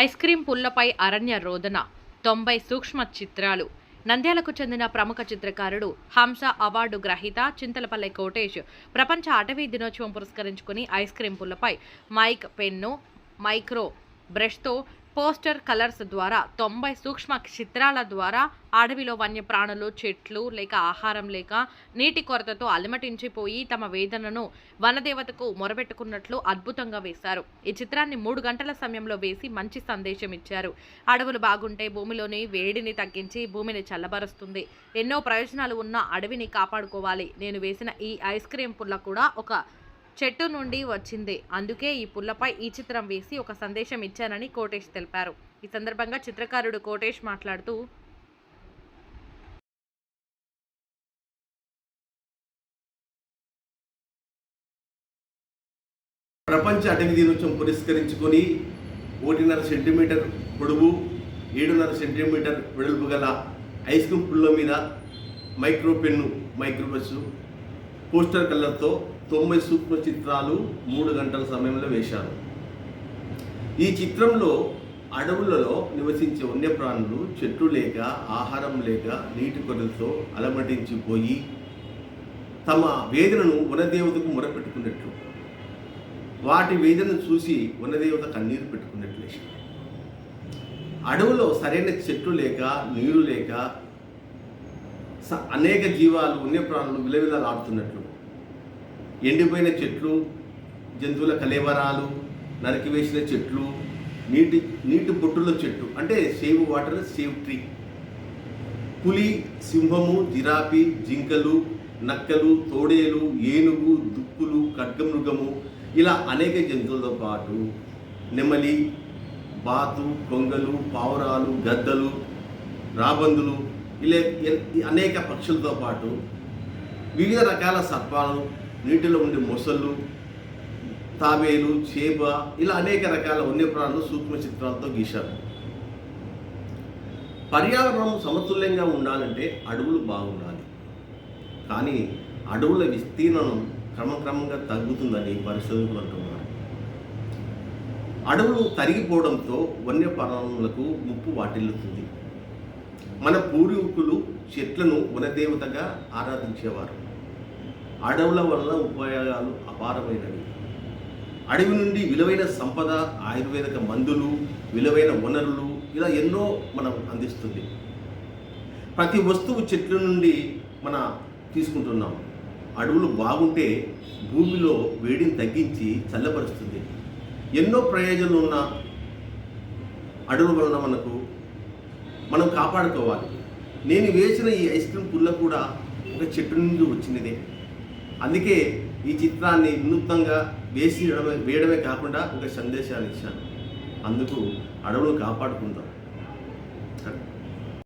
Ice cream పుల్లపై అరణ్య రోదన తొంభై సూక్ష్మ చిత్రాలు. నంద్యాలకు చెందిన ప్రముఖ చిత్రకారుడు హంస అవార్డు గ్రహీత చింతలపల్లె కోటేష్ ప్రపంచ అటవీ దినోత్సవం పురస్కరించుకుని ఐస్ క్రీం పుల్లపై మైక్ పెన్ను మైక్రో బ్రష్తో పోస్టర్ కలర్స్ ద్వారా తొంభై సూక్ష్మ చిత్రాల ద్వారా అడవిలో వన్యప్రాణులు చెట్లు లేక ఆహారం లేక నీటి కొరతతో అలమటించిపోయి తమ వేదనను వనదేవతకు మొరబెట్టుకున్నట్లు అద్భుతంగా వేశారు. ఈ చిత్రాన్ని మూడు గంటల సమయంలో వేసి మంచి సందేశం ఇచ్చారు. అడవులు బాగుంటే భూమిలోని వేడిని తగ్గించి భూమిని చల్లబరుస్తుంది. ఎన్నో ప్రయోజనాలు ఉన్న అడవిని కాపాడుకోవాలి. నేను వేసిన ఈ ఐస్ క్రీమ్ పుల్ల కూడా ఒక చెట్టు నుండి వచ్చింది. అందుకే ఈ పుల్లపై ఈ చిత్రం వేసి ఒక సందేశం ఇచ్చానని కోటేష్ తెలిపారు. ఈ సందర్భంగా చిత్రకారుడు కోటేష్ మాట్లాడుతూ ప్రపంచ అటవీ దినోత్సవం పురస్కరించుకొని ఒకటిన్నర సెంటీమీటర్ పొడవు ఏడున్నర సెంటీమీటర్ వెడల్పు గల ఐస్ క్రీమ్ పుల్ల మీద micro pen micro brush poster కలర్తో తొంభై సూక్ష్మ చిత్రాలు మూడు గంటల సమయంలో వేశారు ఈ చిత్రంలో అడవులలో నివసించే వన్యప్రాణులు చెట్లు లేక ఆహారం లేక నీటి కొరతతో అలమటించిపోయి తమ వేదనను వనదేవతకు మొరపెట్టుకున్నట్లు వాటి వేదనను చూసి వనదేవత కన్నీరు పెట్టుకున్నట్లు వేశారు. అడవులో సరైన చెట్లు లేక నీరు లేక స- అనేక జీవాలు వన్యప్రాణులు విలవిలలాడుతున్నట్లు ఎండిపోయిన చెట్లు జంతువుల కలేవరాలు నరికివేసిన చెట్లు నీటి నీటి బొట్టుల చెట్టు అంటే సేవ్ వాటర్ సేవ్ ట్రీ. పులి సింహము జిరాఫీ జింకలు నక్కలు తోడేలు ఏనుగు దుప్పులు ఖడ్గమృగము ఇలా అనేక జంతువులతో పాటు నెమలి బాతు కొంగలు పావురాలు గద్దలు రాబందులు ఇలా అనేక పక్షులతో పాటు వివిధ రకాల సర్పాలు నీటిలో ఉండే మొసళ్ళు తాబేలు చేప ఇలా అనేక రకాల వన్యప్రాణులు సూక్ష్మ చిత్రాలతో గీశారు. పర్యావరణం సమతుల్యంగా ఉండాలంటే అడవులు బాగుండాలి. కానీ అడవుల విస్తీర్ణం క్రమక్రమంగా తగ్గుతుందని పరిశోధకులు అంటున్నారు. అడవులు తరిగిపోవడంతో వన్యప్రాణులకు ముప్పు వాటిల్లుతుంది. మన పూర్వీకులు చెట్లను వనదేవతగా ఆరాధించేవారు. అడవుల వల్ల ఉపయోగాలు అపారమైనవి. అడవి నుండి విలువైన సంపద ఆయుర్వేదక మందులు విలువైన వనరులు ఇలా ఎన్నో మనం అందిస్తుంది. ప్రతి వస్తువు చెట్ల నుండి మన తీసుకుంటున్నాం. అడవులు బాగుంటే భూమిలో వేడిని తగ్గించి చల్లబరుస్తుంది. ఎన్నో ప్రయోజనాలు ఉన్న అడవుల వలన మనకు మనం కాపాడుకోవాలి. నేను వేసిన ఈ ఐస్ క్రీమ్ పుల్ల కూడా ఒక చెట్టు నుండి వచ్చినదే అందుకే ఈ చిత్రాన్ని వినూత్నంగా వేసి వేయడమే కాకుండా ఒక సందేశాన్ని ఇచ్చాను. అందుకు అడవులు కాపాడుకుందాం.